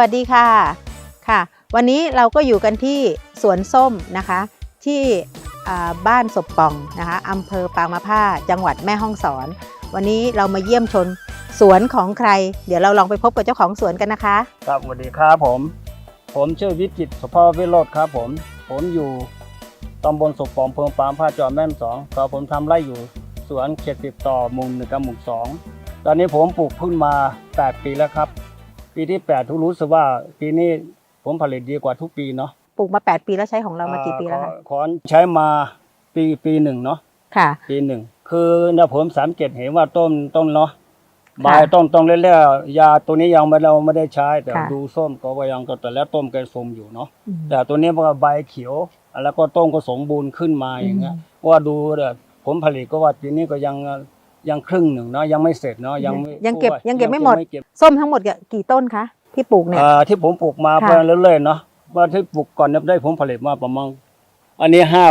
วัสดีค่ะค่ะ วันนี้เราก็อยู่กันที่สวนส้มนะคะ ที่บ้านศพป่องนะคะอำเภอปางมะผ้าจังหวัดแม่ฮ่องสอน วันนี้เรามาเยี่ยมชนสวนของใคร เดี๋ยวเราลองไปพบกับเจ้าของสวนกันนะคะ ครับสวัสดีครับผม ผมชื่อวิจิตสุภาพวิโรธครับผม ผมอยู่ตำบลสุขปองเพิงปามผ้าจอมแม่สองครับผมทำไร่อยู่สวนเขตติดต่อหมุมหนึ่งกับหมุมสองตอนนี้ผมปลูกขึ้นมา 8 ปีแล้วครับ ปีที่8ทุกรู้สึกว่าปีนี้ผมผลิตดีกว่าทุกปีเนาะปลูกมา 8 ปีแล้วใช้ของเรามากี่ปีแล้วอ่คะขอใช้มาปีปีหนึ่งเนาะค่ะ ปีหนึ่งคือเนี่ยผมสามเจ็ดเห็นว่าต้นต้นเนาะค่ะใบต้นต้นเรื่อยๆยาตัวนี้ยังไม่เราไม่ได้ใช้ แต่ค่ะดูส้มก็ว่ายังก็แต่แล้วต้มแกสมอยู่เนาะอืมแต่ตัวนี้มันก็ใบเขียว แล้วก็ต้นก็สมบูรณ์ขึ้นมาอย่างเงี้ยว่าดูเนี่ยผมผลิตก็ว่าปีนี้ก็ยัง ยังครึ่งหนึ่งเนาะยังไม่เสร็จเนาะยังไม่ยังเก็บยังเก็บไม่หมด เก็บส้มทั้งหมดกี่ต้นคะที่ปลูกเนี่ย อ่าที่ผมปลูกมาค่ะ ไปเรื่อยๆเนาะว่าที่ปลูกก่อนเนี่ยได้ผมผลิตมาประมาณอันนี้ห้า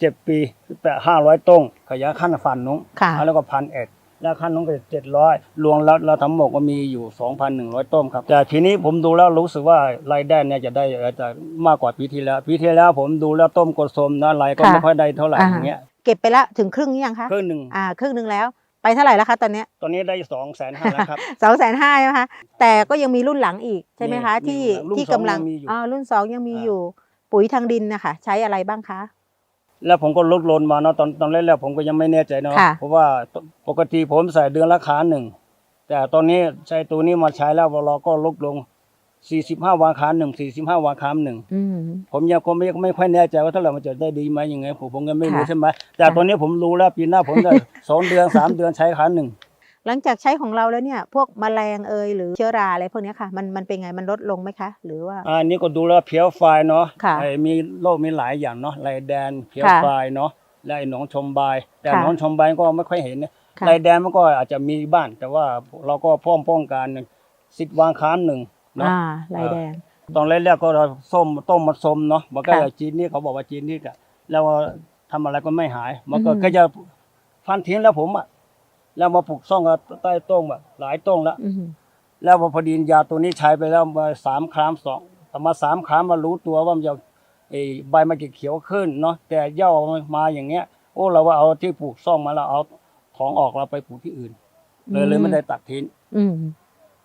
เจ็ดปีแปดห้าร้อยต้นขยะขั้นฟันนุ้งค่ะ แล้วก็พันเอ็ดแล้วขั้นนุ้งก็เจ็ดร้อยรวมแล้วเราทั้งหมดก็มีอยู่สองพันหนึ่งร้อยต้นครับ แต่ทีนี้ผมดูแล้วรู้สึกว่ารายได้เนี่ยจะได้จะมากกว่าปีที่แล้วปีที่แล้วผมดูแล้วต้มกระสมนะรายก็ค่ะไม่ค่อยได้เท่าไหร่อ่า อย่างเงี้ยเก็บไปละถึงครึ่งหรือยังคะครึ่งหนึ่ง อ่าครึ่งหนึ่งแล้ว ไปเท่าไหร่แล้วคะตอนเนี้ยตอนนี้ได้สองแสนห้าแล้วครับ สองแสนห้าใช่ไหมคะแต่ก็ยังมีรุ่นหลังอีกใช่ไหมคะ มีที่รุ่นที่สองกำลังยังมีอยู่อ่ารุ่นสองยังมีอ่าอยู่ ปุ๋ยทางดินนะคะใช้อะไรบ้างคะ แล้วผมก็ลดลนมาเนาะตอนตอนแรกๆผมก็ยังไม่แน่ใจเนาะค่ะ เพราะว่าปกติผมใส่เดือนละคาหนึ่ง แต่ตอนนี้ใช้ตัวนี้มาใช้แล้วเราก็ลดลง 45วันคาหนึ่ง45วันคาหนึ่งอืม ผมยังก็ไม่ไม่ค่อยแน่ใจว่าเท่าไหร่มันจะได้ดีไหมยังไงผมผมก็ไม่รู้ค่ะ ใช่ไหมแต่ค่ะตอนนี้ผมรู้แล้วปีหน้าผมจะ สองเดือนสามเดือนใช้คาหนึ่งหลังจากใช้ของเราแล้วเนี่ย พวกแมลงเอยหรือเชื้อราอะไรพวกเนี้ยค่ะ มันมันเป็นไงมันลดลงไหมคะ หรือว่า อันนี้ก็ดูแล้วเพียวไฟเนาะค่ะไอ้มีโรคมีหลายอย่างเนาะไรแดนเพียวค่ะไฟเนาะและไอ้หนองชมบาย แต่ค่ะ หนองชมบายก็ไม่ค่อยเห็นนะ ค่ะไรแดนมันก็อาจจะมีบ้าน แต่ว่าเราก็ป้องป้องกันสิบวางค้านหนึ่ง เนาะอ่าลายแดง ตอนแรกๆก็เราส้มต้มมาส้มเนาะมันก็ค่ะจีนนี่เขาบอกว่าจีนนี่กะแล้วทำอะไรก็ไม่หาย มันก็อืม ก็จะฟันทิ้งแล้วผมอะแล้วมาปลูกซ่องกับใต้ต้นแบบหลายต้นแล้ว อืมแล้วพอดียาตัวนี้ใช้ไปแล้วมาสามครั้งสองแต่มาสามครั้งมารู้ตัวว่ามันจะไอ้ใบมันจะเขียวขึ้นเนาะแต่เหย้ามาอย่างเงี้ย โอ้เราว่าเอาที่ปลูกซ่องมาแล้วเอาของออกเราไปปลูกที่อื่น เลยเลยไม่ได้ตัดทิ้ง อืม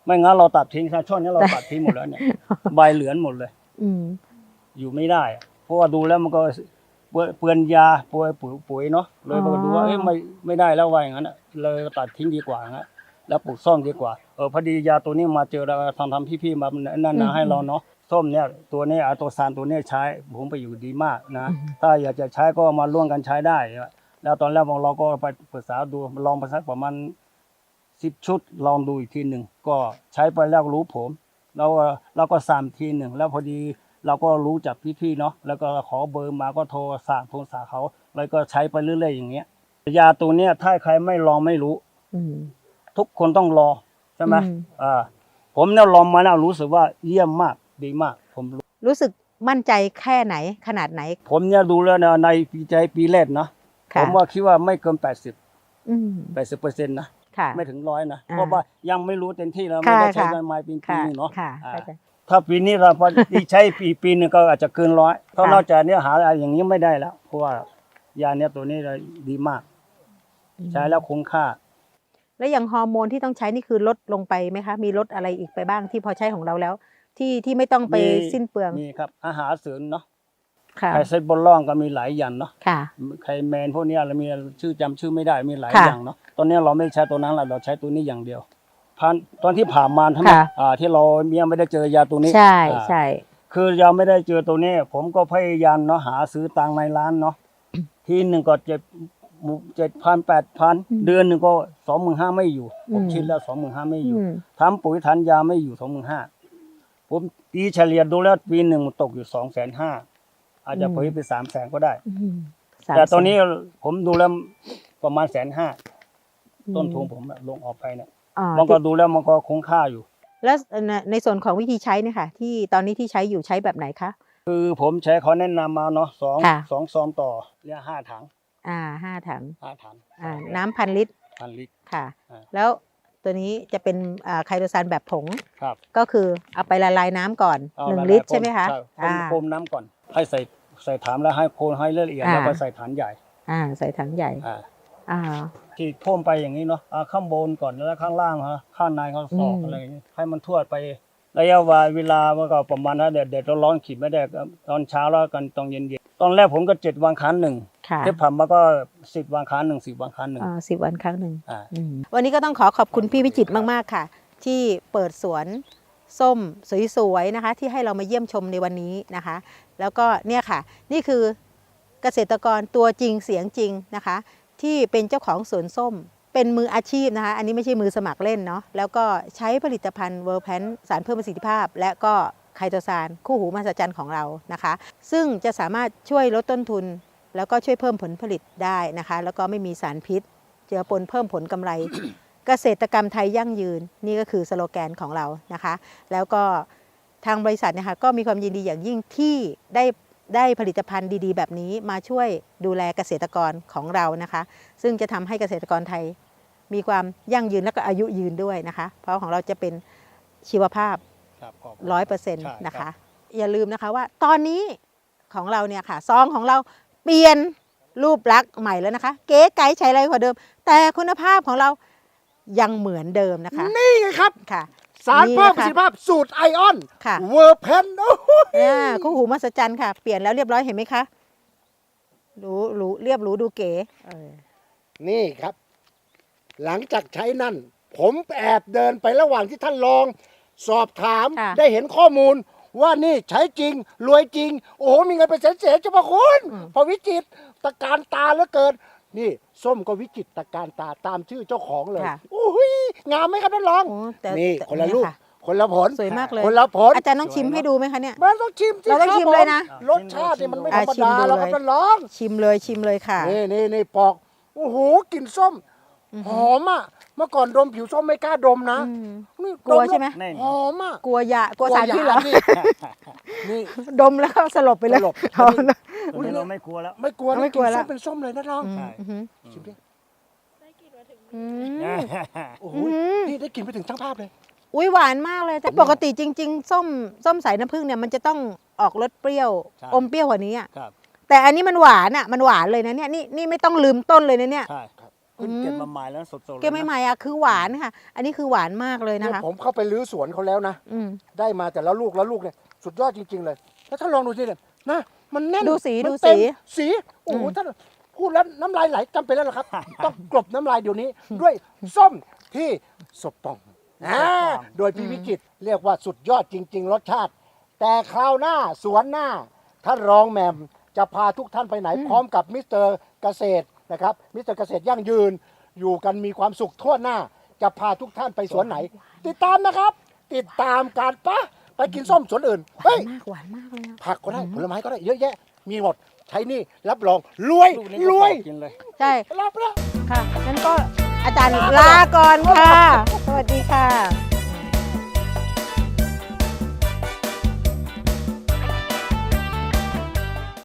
ไม่งั้นเราตัดทิ้งถ้าช่วงนี้เราตัดทิ้งหมดแล้วเนี่ยใบเหลือนหมดเลย อืมอยู่ไม่ได้อะเพราะว่าดูแล้วมันก็เปลือนเปลือนยาปุ๋ยปุ๋ยปุ๋ยเนาะเลยอ๋อก็ดูว่าเอ้ยไม่ไม่ได้แล้วว่าอย่างนั้นอะเลยตัดทิ้งดีกว่าฮะแล้วปลูกส้มดีกว่าเออพอดียาตัวนี้มาเจอเราทำทำพี่ๆมานั่นนะให้เราเนาะส้มเนี่ยตัวนี้อะตัวซานตัวนี้ใช้ผมไปอยู่ดีมากนะถ้าอยากจะใช้ก็มาร่วมกันใช้ได้แล้วตอนแรกเราก็ไปปรึกษาดูลองไปสักประมาณ สิบชุดลองดูอีกทีหนึ่งก็ใช้ไปแล้วรู้ผมเราก็เราก็สามทีหนึ่งแล้วพอดีเราก็รู้จากพี่ๆเนาะแล้วก็ขอเบอร์มาก็โทรสั่งโทรสาเขาแล้วก็ใช้ไปเรื่อยๆอย่างเงี้ยยาตัวเนี้ยถ้าใครไม่ลองไม่รู้ อืมทุกคนต้องรอใช่ไหมอืมอ่าผมเนี่ยลองมาแล้วรู้สึกว่าเยี่ยมมากดีมาก ผมรู้รู้สึกมั่นใจแค่ไหนขนาดไหน ผมเนี่ยดูแล้วนะในปีใจปีแรกนะค่ะผมว่าคิดว่าไม่เกินแปดสิบอืมแปดสิบเปอร์เซ็นต์นะ ค่ะ ไม่ถึงร้อยนะอ่าเพราะว่ายังไม่รู้เต็มที่แล้วไม่ค่ะได้ใช้ค่ะกันมาปีปีค่ะนึงเนาะค่ะอ่าเข้าใจถ้าปีนี้เราพอใช้ปีปีหนึงก็อาจจะเกินร้อยเพราะค่ะนอกจากเนี้ยหาอะไรอย่างนี้ไม่ได้แล้ว เพราะว่ายาเนี้ยตัวนี้ดีมาก ใช้แล้วคุ้มค่า แล้วอย่างฮอร์โมนที่ต้องใช้นี่คือลดลงไปไหมคะ มีลดอะไรอีกไปบ้างที่พอใช้ของเราแล้ว ที่ที่ไม่ต้องไปมีสิ้นเปลืองมีครับอาหารเสริมเนาะ ค่ะไคเซตบอลล่องก็มีหลายอย่างเนาะค่ะ ไคแมนพวกเนี้ยเรามีชื่อจำชื่อไม่ได้มีหลายค่ะอย่างเนาะตอนนี้เราไม่ใช้ตัวนั้นละเราใช้ตัวนี้อย่างเดียวพันตอนที่ผ่านมาใช่ไหมค่ะ อ่าที่เรายังไม่ได้เจอยาตัวนี้ใช่อ่า ใช่ คือยังไม่ได้เจอตัวนี้ ผมก็พยายามเนาะหาซื้อตังค์ในร้านเนาะ ทีหนึ่งก็เจ็ดเจ็ดพันแปดพันเดือนหนึ่งก็สองหมื่นห้าไม่อยู่ผมคิดแล้วสองหมื่นห้าไม่อยู่อืมทำปุ๋ยทันยาไม่อยู่สองหมื่นห้าผมตีเฉลี่ยดูแล้วปีหนึ่งมันตกอยู่สองแสนห้า อาจจะเผยไปสามแสนก็ได้อืมสามแต่ตอนแสนี้ผมดูแล้วประมาณแสนห้าอืมต้นทุนผมอะลงออกไปเนี่ยอ่ามันก็ดูแล้วมันก็คุ้มค่าอยู่ แล้วในในส่วนของวิธีใช้เนี่ยค่ะ ที่ตอนนี้ที่ใช้อยู่ใช้แบบไหนคะคือผมใช้เขาแนะนำมาเนาะสองค่ะสองซองต่อเรียกห้าถัง อ่าห้าถังห้าถังอ่าน้ำพันลิตรพันลิตรค่ะอ่าแล้วตัวนี้จะเป็นอ่าไคโตซานแบบผงครับก็คือเอาไปละลายน้ำก่อนเอาหนึ่งละลิตรายใช่ไหมคะรับอ่าโคมน้ำก่อน ให้ใส่ใส่ถามแล้วให้โคนให้ละเอียดอ่า แล้วก็ใส่ฐานใหญ่อ่าใส่ถังใหญ่อ่าอ่า ที่ท่วมไปอย่างนี้เนาะอ่าข้างบนก่อนแล้วข้างล่างฮะข้างในข้างศอกอืม อะไรอย่างนี้ให้มันทั่วไประยะเวลามันก็ประมาณนั้นเด็ดเด็ดร้อนๆขีดไม่ได้ก็ตอนเช้าแล้วกันตอนเย็นๆตอนแรกผมก็เจ็ดวันครั้งหนึ่งค่ะที่ผ่านมาก็สิบวันครั้งหนึ่งสิบวันครั้งหนึ่งอ่าสิบวันครั้งหนึ่งอ่า อืมวันนี้ก็ต้องขอขอบคุณพี่วิจิตรมาก ๆ ค่ะ ที่เปิดสวน ส้มสวยๆนะคะที่ให้เรามาเยี่ยมชมในวันนี้นะคะ แล้วก็เนี่ยค่ะนี่คือเกษตรกรตัวจริงเสียงจริงนะคะ ที่เป็นเจ้าของสวนส้ม เป็นมืออาชีพนะคะ อันนี้ไม่ใช่มือสมัครเล่นเนาะแล้วก็ใช้ผลิตภัณฑ์เวอร์แพนสารเพิ่มประสิทธิภาพ และก็ไคโตซานคู่หูมหัศจรรย์ของเรานะคะ ซึ่งจะสามารถช่วยลดต้นทุน แล้วก็ช่วยเพิ่มผลผลิตได้นะคะ แล้วก็ไม่มีสารพิษเจือปนเพิ่มผลกำไร เกษตรกรรมไทยยั่งยืนนี่ก็คือสโลแกนของเรานะคะ แล้วก็ทางบริษัทเนะคะก็มีความยินดีอย่างยิ่งที่ได้ได้ผลิตภัณฑ์ดีๆ แบบนี้มาช่วยดูแลเกษตรกรของเรานะคะ ซึ่งจะทำให้เกษตรกรไทย มีความยั่งยืนและก็อายุยืนด้วยนะคะ เพราะของเราจะเป็นชีวภาพครับขอบร้อยเปอร์เซ็นต์ใช่ครับนะคะ อย่าลืมนะคะว่าตอนนี้ของเราเนี่ยค่ะซองของเราเปลี่ยนรูปลักษณ์ใหม่แล้วนะคะ เก๋ไก๋ใช้อะไรกว่าเดิม แต่คุณภาพของเรา ยังเหมือนเดิมนะคะนี่ไงครับค่ะ สารเพิ่มนี่ประนะคะสิทธิภาพสูตรไอออนค่ะ เวอร์แพนโอ้โหอ่าคู่หูมหัศจรรย์ค่ะ เปลี่ยนแล้วเรียบร้อยเห็นไหมคะรู้รู้เรียบรู้ดูเก๋เออนี่ครับ หลังจากใช้นั่น ผมแอบเดินไประหว่างที่ท่านลอง สอบถามค่ะ ได้เห็นข้อมูล ว่านี่ใช้จริง รวยจริง โอ้โหมีเงินเป็นแสนๆเจ้าพระคุณพอวิจิตรตะการตาเหลือเกิน นี่ ส้มก็วิจิตรตะการตาตามชื่อเจ้าของเลย ค่ะโอ้ยงามไหมครับท่านรองโอ้แต่นี่แต่คนละลูกค่ะคนละผล สวยมากเลยคนละผลอาจารย์ต้องชิมให้ดูไหมคะเนี่ย มันต้องชิมสิเราต้องคบชิมเลยนะผรสชาตินี่มันไม่ธรอะรมชิมดาดูแล้วเลยครับท่านรอง ชิมเลยชิมเลยค่ะ นี่นี่นี่ปอกโอ้โหกลิ่นส้ม หอมอะ เมื่อก่อนดมผิวส้มไม่กล้าดมนะอืมนี่กลัวดแใช่ไหม แน่น หอมอะกลัวยากลัวสารพิษเหรอนี่นี่ ดมแล้วก็สลบไปเลยสลบ เอานะ ตอนนี้เราไม่กลัวแล้ว ไม่กลัวไม่นะกลัวนละ ส้มเป็นส้มเลยนะน้องอืมใช่อือหือชิมดิอืม โอ้โหอืมนี่ได้กลิ่นไปถึงช่างภาพเลย อุ้ยหวานมากเลยแต่ปกติจริง ๆ ส้มส้มสายน้ำผึ้งเนี่ยมันจะต้องออกรสเปรี้ยว ใช่ อมเปรี้ยวกว่านี้อะครับแต่อันนี้มันหวานอะมันหวานเลยนะเนี่ยนี่นี่ไม่ต้องลืมต้นเลยนะเนี่ย ใช่ครับเพิ่งเก็บมาใหม่แล้วสดๆเลยนะเก็บใหม่ๆอะคือหวานค่ะ อันนี้คือหวานมากเลยเนี่นะยคะผมเข้าไปรื้อสวนเขาแล้วนะ อืม ได้มาแต่ละลูกละลูกเนี่ยสุดยอดจริง ๆ เลย แล้วท่านลองดูสิเนี่ยนะ มันแน่นดูสีมันดูเต็มสีสี โอ้โหอืมท่าน พูดแล้วน้ำลายไหลจำเป็นแล้วล่ะครับ ต้องกลบน้ำลายเดี๋ยวนี้ ด้วยส้มที่สบปองอ่าโดยพี่วิจิตรเรียกว่าสุดยอดจริง ๆ รสชาติ แต่คราวหน้าสวนหน้าท่านรองแหมมจะพาทุกท่านไปไหน พร้อมกับมิสเตอร์เกษตรนะครับมิสเตอร์เกษตรยั่งยืน อยู่กันมีความสุขทั่วหน้า จะพาทุกท่านไปสวนไหน ติดตามนะครับ ติดตามการปะไปกินส้มสวนอื่นเฮ้ย มากหวานมากเลยอะ ผักก็ได้ผลไม้ก็ได้เยอะแยะมีหมด ใช้นี่รับรองรวยลูกนี้รก็วย ปอกกินเลย ใช่ รับแล้ว ค่ะงั้นก็อาจารย์ลาก่อนค่ะ สวัสดีค่ะ